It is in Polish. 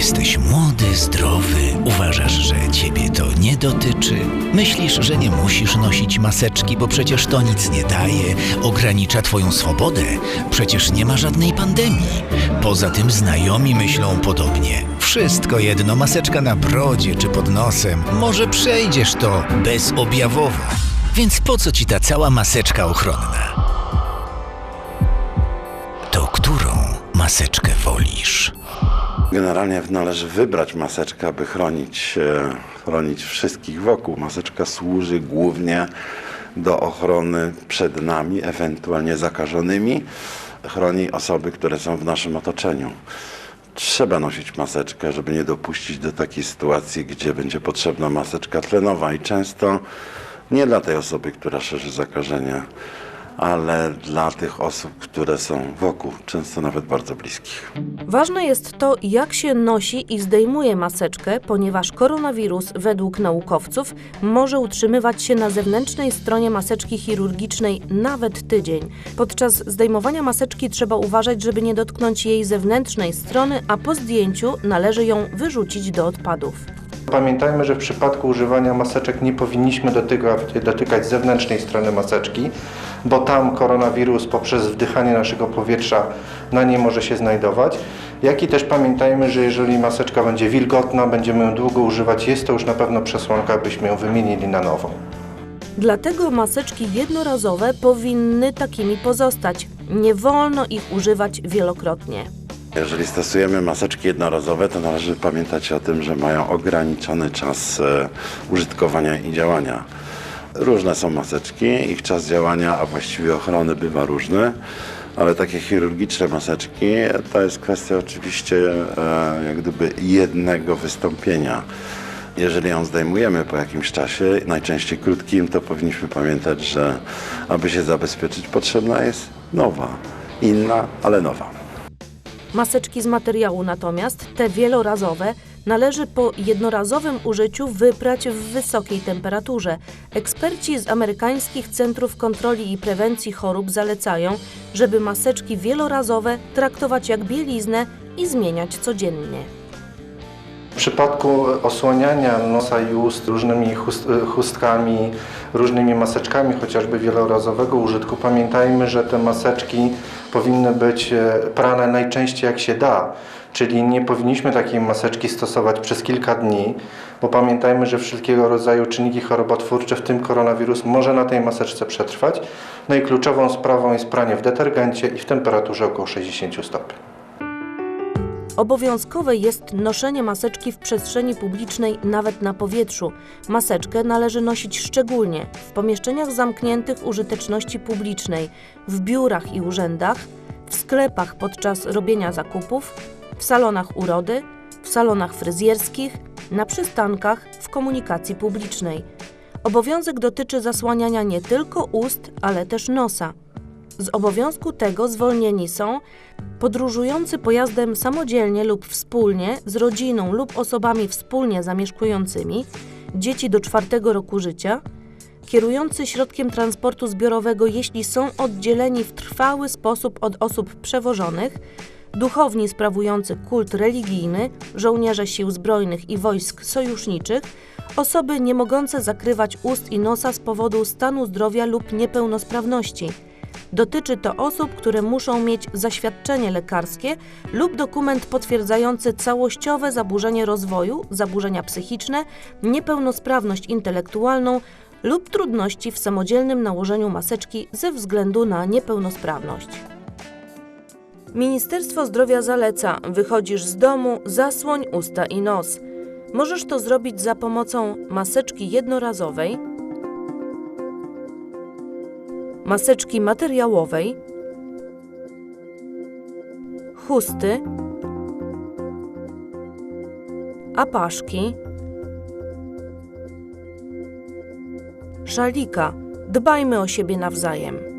Jesteś młody, zdrowy, uważasz, że ciebie to nie dotyczy. Myślisz, że nie musisz nosić maseczki, bo przecież to nic nie daje, ogranicza twoją swobodę. Przecież nie ma żadnej pandemii. Poza tym znajomi myślą podobnie. Wszystko jedno, maseczka na brodzie czy pod nosem. Może przejdziesz to bezobjawowo. Więc po co ci ta cała maseczka ochronna? To którą maseczkę wolisz? Generalnie należy wybrać maseczkę, aby chronić, e, chronić wszystkich wokół. Maseczka służy głównie do ochrony przed nami, ewentualnie zakażonymi. Chroni osoby, które są w naszym otoczeniu. Trzeba nosić maseczkę, żeby nie dopuścić do takiej sytuacji, gdzie będzie potrzebna maseczka tlenowa i często nie dla tej osoby, która szerzy zakażenie, ale dla tych osób, które są wokół, często nawet bardzo bliskich. Ważne jest to, jak się nosi i zdejmuje maseczkę, ponieważ koronawirus, według naukowców, może utrzymywać się na zewnętrznej stronie maseczki chirurgicznej nawet tydzień. Podczas zdejmowania maseczki trzeba uważać, żeby nie dotknąć jej zewnętrznej strony, a po zdjęciu należy ją wyrzucić do odpadów. Pamiętajmy, że w przypadku używania maseczek nie powinniśmy dotykać, dotykać zewnętrznej strony maseczki, bo tam koronawirus poprzez wdychanie naszego powietrza na niej może się znajdować. Jak i też pamiętajmy, że jeżeli maseczka będzie wilgotna, będziemy ją długo używać, jest to już na pewno przesłanka, byśmy ją wymienili na nową. Dlatego maseczki jednorazowe powinny takimi pozostać. Nie wolno ich używać wielokrotnie. Jeżeli stosujemy maseczki jednorazowe, to należy pamiętać o tym, że mają ograniczony czas e, użytkowania i działania. Różne są maseczki, ich czas działania, a właściwie ochrony bywa różny, ale takie chirurgiczne maseczki to jest kwestia oczywiście e, jak gdyby jednego wystąpienia. Jeżeli ją zdejmujemy po jakimś czasie, najczęściej krótkim, to powinniśmy pamiętać, że aby się zabezpieczyć, potrzebna jest nowa, inna, ale nowa. Maseczki z materiału natomiast, te wielorazowe, należy po jednorazowym użyciu wyprać w wysokiej temperaturze. Eksperci z amerykańskich Centrów Kontroli i Prewencji Chorób zalecają, żeby maseczki wielorazowe traktować jak bieliznę i zmieniać codziennie. Przypadku osłaniania nosa i ust różnymi chust, chustkami, różnymi maseczkami, chociażby wielorazowego użytku, pamiętajmy, że te maseczki powinny być e, prane najczęściej jak się da. Czyli nie powinniśmy takiej maseczki stosować przez kilka dni, bo pamiętajmy, że wszelkiego rodzaju czynniki chorobotwórcze, w tym koronawirus, może na tej maseczce przetrwać. No i kluczową sprawą jest pranie w detergencie i w temperaturze około 60 stopni. Obowiązkowe jest noszenie maseczki w przestrzeni publicznej, nawet na powietrzu. Maseczkę należy nosić szczególnie w pomieszczeniach zamkniętych użyteczności publicznej, w biurach i urzędach, w sklepach podczas robienia zakupów, w salonach urody, w salonach fryzjerskich, na przystankach, w komunikacji publicznej. Obowiązek dotyczy zasłaniania nie tylko ust, ale też nosa. Z obowiązku tego zwolnieni są podróżujący pojazdem samodzielnie lub wspólnie z rodziną lub osobami wspólnie zamieszkującymi, dzieci do czwartego roku życia, kierujący środkiem transportu zbiorowego, jeśli są oddzieleni w trwały sposób od osób przewożonych, duchowni sprawujący kult religijny, żołnierze sił zbrojnych i wojsk sojuszniczych, osoby nie mogące zakrywać ust i nosa z powodu stanu zdrowia lub niepełnosprawności. Dotyczy to osób, które muszą mieć zaświadczenie lekarskie lub dokument potwierdzający całościowe zaburzenie rozwoju, zaburzenia psychiczne, niepełnosprawność intelektualną lub trudności w samodzielnym nałożeniu maseczki ze względu na niepełnosprawność. Ministerstwo Zdrowia zaleca: wychodzisz z domu, zasłoń usta i nos. Możesz to zrobić za pomocą maseczki jednorazowej, maseczki materiałowej, chusty, apaszki, szalika. Dbajmy o siebie nawzajem.